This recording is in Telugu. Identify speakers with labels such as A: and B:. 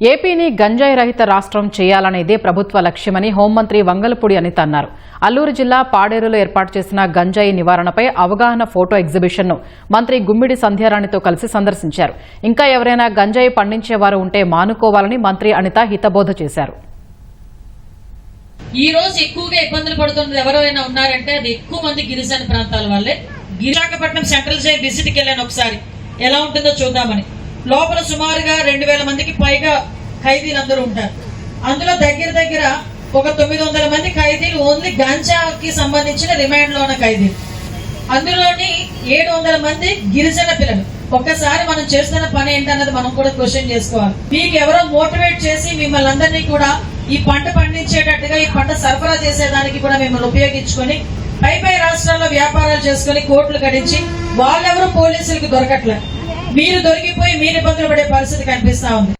A: ఏపీని గంజాయి రహిత రాష్ట్రం చేయాలనేదే ప్రభుత్వ లక్ష్యమని హోంమంత్రి వంగలపూడి అనిత అన్నారు. అల్లూరు జిల్లా పాడేరులో ఏర్పాటు చేసిన గంజాయి నివారణపై అవగాహన ఫోటో ఎగ్జిబిషన్ను మంత్రి గుమ్మిడి సంధ్యారాణితో కలిసి సందర్శించారు. ఇంకా ఎవరైనా గంజాయి పండించేవారు ఉంటే మానుకోవాలని మంత్రి అనిత హితబోధ చేశారు.
B: ఈ రోజు ఎక్కువగా ఇబ్బందులు పడుతున్నది ఎవరైనా ఉన్నారంటే అది ఎక్కువ మంది గిరిజన ప్రాంతాల వాళ్ళే. విశాఖపట్నం సెంట్రల్ జై విజిట్కి వెళ్ళాను ఒకసారి. ఎలా ఉంటుందో చూద్దామని. లోపల సుమారుగా రెండు వేల మందికి పైగా ఖైదీలు అందరూ ఉంటారు. అందులో దగ్గర దగ్గర ఒక తొమ్మిది వందల మంది ఖైదీలు ఓన్లీ గాంజాకి సంబంధించిన రిమాండ్లో ఉన్న ఖైదీలు. అందులోని ఏడు వందల మంది గిరిజన పిల్లలు. ఒక్కసారి మనం చేస్తున్న పని ఏంటన్నది మనం కూడా క్వశ్చన్ చేసుకోవాలి. మీకు ఎవరో మోటివేట్ చేసి మిమ్మల్ని అందరినీ కూడా ఈ పంట పండించేటట్టుగా ఈ పంట సరఫరా చేసేదానికి కూడా మిమ్మల్ని ఉపయోగించుకొని పై పై రాష్ట్రాల్లో వ్యాపారాలు చేసుకుని కోట్లు గడించి వాళ్ళెవరూ పోలీసులకు దొరకట్లేదు మీరు దొరికిపోయి మీరు ఇబ్బందులు పడే పరిస్థితి కనిపిస్తా ఉంది.